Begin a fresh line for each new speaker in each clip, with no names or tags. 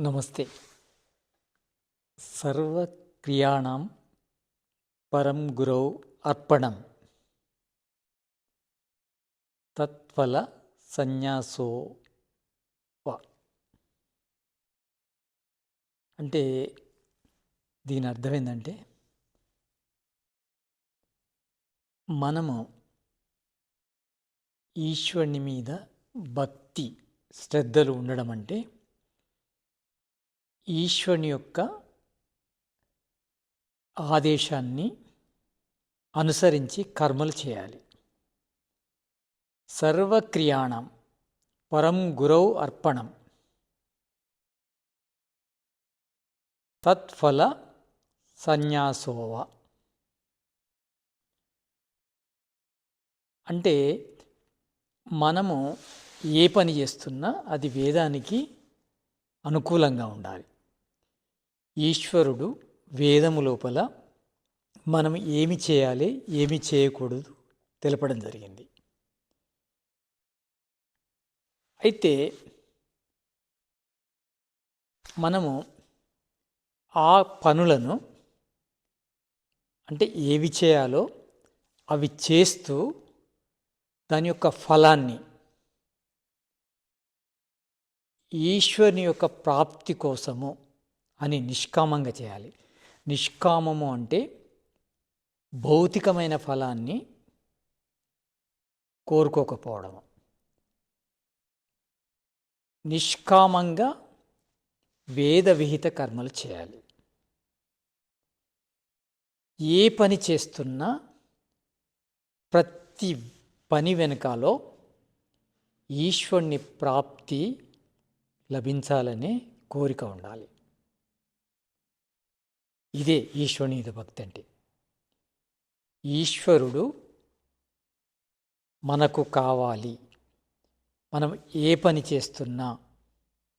నమస్తే సర్వక్రియాణం పరం గురౌ అర్పణం తత్ఫల సన్యాసో వా. అంటే దీని అర్థం ఏంటంటే మనము ఈశ్వరుని మీద భక్తి శ్రద్ధలు ఉండడం అంటే ఈశ్వరుని యొక్క ఆదేశాన్ని అనుసరించి కర్మలు చేయాలి. సర్వక్రియాణం పరం గురౌ అర్పణం. తత్ఫల సన్యాసోవ అంటే మనము ఏ పని చేస్తున్నా అది వేదానికి అనుకూలంగా ఉండాలి. ఈశ్వరుడు వేదము లోపల మనం ఏమి చేయాలి ఏమి చేయకూడదు తెలపడం జరిగింది. అయితే మనము ఆ పనులను అంటే ఏవి చేయాలో అవి చేస్తూ దాని యొక్క ఫలాన్ని ఈశ్వరుని యొక్క ప్రాప్తి కోసము అని నిష్కామంగా చేయాలి. నిష్కామము అంటే భౌతికమైన ఫలాన్ని కోరుకోకపోవడము. నిష్కామంగా వేద విహిత కర్మలు చేయాలి. ఏ పని చేస్తున్నా ప్రతి పని వెనకాలో ఈశ్వరుని ప్రాప్తి లభించాలనే కోరిక ఉండాలి. ఇదే ఈశ్వరుని భక్తి అంటే ఈశ్వరుడు మనకు కావాలి. మనం ఏ పని చేస్తున్నా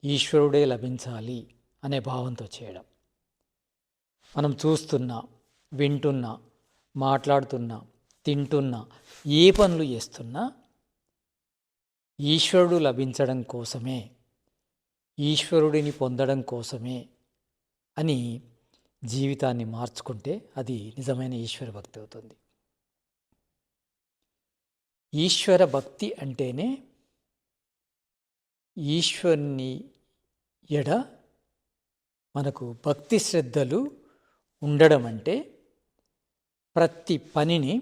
ఈశ్వరుడే లభించాలి అనే భావంతో చేయడం. మనం చూస్తున్నా వింటున్నా మాట్లాడుతున్నా తింటున్నా ఏ పనులు చేస్తున్నా ఈశ్వరుడు లభించడం కోసమే ఈశ్వరుడిని పొందడం కోసమే అని జీవితాన్ని మార్చుకుంటే అది నిజమైన ఈశ్వర భక్తి అవుతుంది. ఈశ్వర భక్తి అంటేనే ఈశ్వరుని ఎడ మనకు భక్తి శ్రద్ధలు ఉండడం అంటే ప్రతి పనిని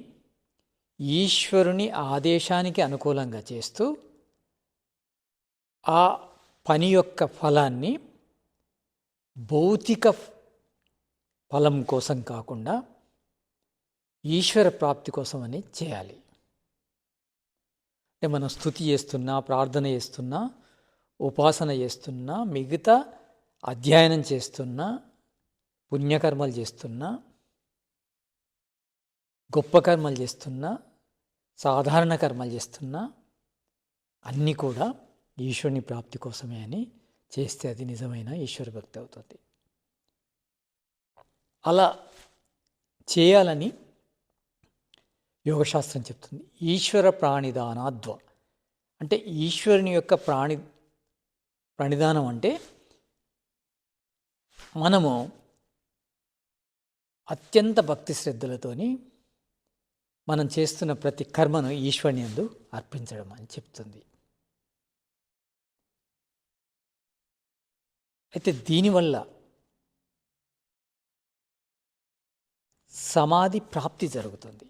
ఈశ్వరుని ఆదేశానికి అనుకూలంగా చేస్తూ ఆ పని యొక్క ఫలాన్ని భౌతిక ఫలం కోసం కాకుండా ఈశ్వర ప్రాప్తి కోసం అని చేయాలి. అంటే మనం స్థుతి చేస్తున్నా ప్రార్థన చేస్తున్నా ఉపాసన చేస్తున్నా మిగతా అధ్యయనం చేస్తున్నా పుణ్యకర్మలు చేస్తున్నా గొప్ప కర్మలు చేస్తున్నా సాధారణ కర్మలు చేస్తున్నా అన్నీ కూడా ఈశ్వరుని ప్రాప్తి కోసమే అని చేస్తే అది నిజమైన ఈశ్వర భక్తి అవుతుంది. అలా చేయాలని యోగశాస్త్రం చెప్తుంది. ఈశ్వర ప్రాణిదానాద్వ. అంటే ఈశ్వరుని యొక్క ప్రాణి ప్రణిధానం అంటే మనము అత్యంత భక్తి శ్రద్ధలతోని మనం చేస్తున్న ప్రతి కర్మను ఈశ్వరుని అందు అర్పించడం అని చెప్తుంది. అయితే దీనివల్ల సమాధి ప్రాప్తి జరుగుతుంది.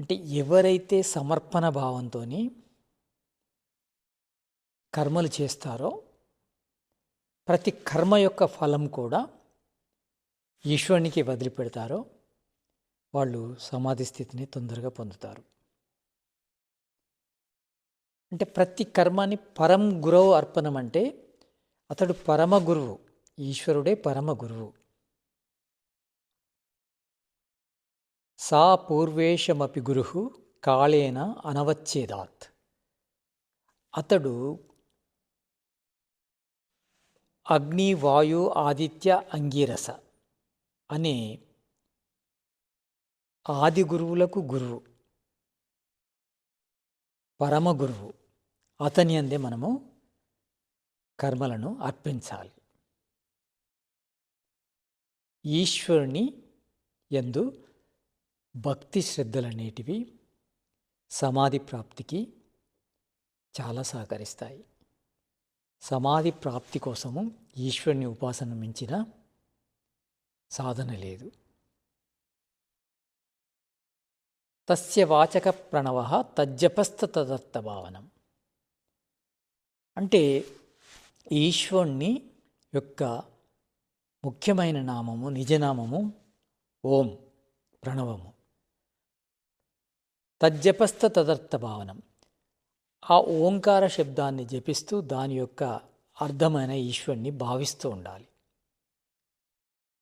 అంటే ఎవరైతే సమర్పణ భావంతో కర్మలు చేస్తారో ప్రతి కర్మ యొక్క ఫలం కూడా ఈశ్వరునికి వదిలిపెడతారో వాళ్ళు సమాధి స్థితిని తొందరగా పొందుతారు. అంటే ప్రతి కర్మని పరం గురవు అర్పణం అంటే అతడు పరమ గురువు ఈశ్వరుడే పరమ గురువు. సా పూర్వేశమపి గురు కాళేన అనవచ్చేదాత్. అతడు అగ్ని వాయు ఆదిత్య అంగీరస అనే ఆది గురువులకు గురువు. పరమ గురువు. అతని అందే మనము కర్మలను అర్పించాలి. ఈశ్వరుని యందు భక్తి శ్రద్ధలనేటివి సమాధి ప్రాప్తికి చాలా సహకరిస్తాయి. సమాధి ప్రాప్తి కోసము ఈశ్వరుని ఉపాసన మించిన సాధన లేదు. తస్య వాచక ప్రణవ తజ్జపస్థ భావనం. అంటే ఈశ్వరుని యొక్క ముఖ్యమైన నామము నిజనామము ఓం ప్రణవము. తజ్జపస్థ తదర్థ భావనం. ఆ ఓంకార శబ్దాన్ని జపిస్తూ దాని యొక్క అర్థమైన ఈశ్వరుణ్ణి భావిస్తూ ఉండాలి.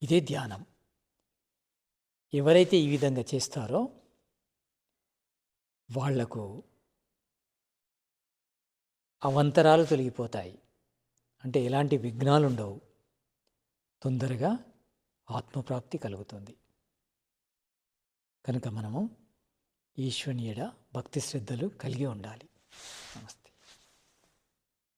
ఇదే ధ్యానం. ఎవరైతే ఈ విధంగా చేస్తారో వాళ్ళకు అవంతరాలు తొలగిపోతాయి. అంటే ఎలాంటి విఘ్నాలు ఉండవు తొందరగా ఆత్మప్రాప్తి కలుగుతుంది. కనుక మనము ఈశ్వనీయుడ భక్తి శ్రద్ధలు కలిగి ఉండాలి. నమస్తే.